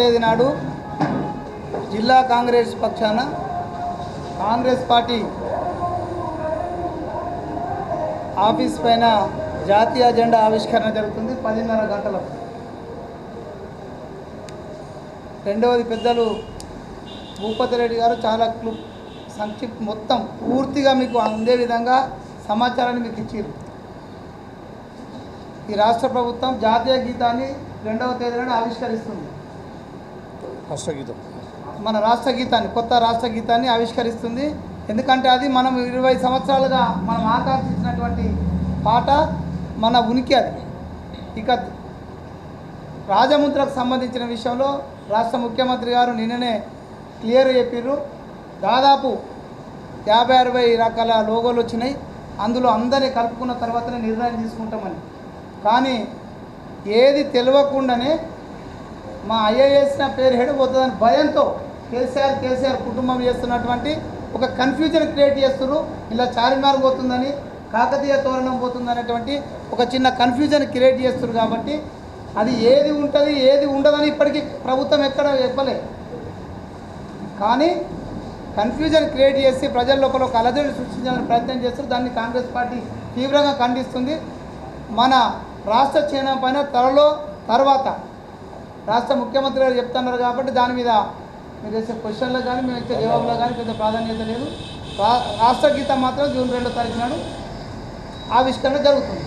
తేదీ నాడు జిల్లా కాంగ్రెస్ పక్షాన కాంగ్రెస్ పార్టీ ఆఫీస్ పైన జాతీయ జెండా ఆవిష్కరణ జరుగుతుంది పదిన్నర గంటలకు. రెండవది పెద్దలు భూపతి రెడ్డి గారు చాలా క్లు సంక్షిప్ మొత్తం పూర్తిగా మీకు అందే విధంగా సమాచారాన్ని మీకు ఇచ్చారు ఈ రాష్ట్ర ప్రభుత్వం జాతీయ గీతాన్ని రెండవ తేదీన ఆవిష్కరిస్తుంది. రాష్ట్రగీతం. మన రాష్ట్ర గీతాన్ని కొత్త రాష్ట్రగీతాన్ని ఆవిష్కరిస్తుంది. ఎందుకంటే అది మనం ఇరవై సంవత్సరాలుగా మనం ఆకాంక్షించినటువంటి పాట మన ఉనికి అది. ఇక రాజముద్రకు సంబంధించిన విషయంలో రాష్ట్ర ముఖ్యమంత్రి గారు నిన్ననే క్లియర్ చెప్పారు దాదాపు యాభై అరవై రకాల లోగోలు వచ్చినాయి. అందులో అందరినీ కలుపుకున్న తర్వాతనే నిర్ణయం తీసుకుంటామని. కానీ ఏది తెలియకుండానే మా ఐఏఎస్ నా పేరు హెడ్ పోతుందని భయంతో కేసీఆర్ కేసీఆర్ కుటుంబం చేస్తున్నటువంటి ఒక కన్ఫ్యూజన్ క్రియేట్ చేస్తున్నారు. ఇలా చార్మినార్ పోతుందని కాకతీయ తోరణం పోతుంది అనేటువంటి ఒక చిన్న కన్ఫ్యూజన్ క్రియేట్ చేస్తున్నారు కాబట్టి అది ఏది ఉంటుంది ఏది ఉండదని ఇప్పటికీ ప్రభుత్వం ఎక్కడ చెప్పలే. కానీ కన్ఫ్యూజన్ క్రియేట్ చేసి ప్రజల లోపల ఒక అలజడి సృష్టించాలని ప్రయత్నం చేస్తారు దాన్ని కాంగ్రెస్ పార్టీ తీవ్రంగా ఖండిస్తుంది. మన రాష్ట్ర చిహ్నం పైన త్వరలో తర్వాత రాష్ట్ర ముఖ్యమంత్రి గారు చెప్తున్నారు కాబట్టి దాని మీద మీరు వేసే క్వశ్చన్లో కానీ మేము ఇచ్చే జవాబులో కానీ పెద్ద ప్రాధాన్యత లేదు. రా రాష్ట్ర గీతం మాత్రం జూన్ రెండో తారీఖు నాడు ఆవిష్కరణ జరుగుతుంది.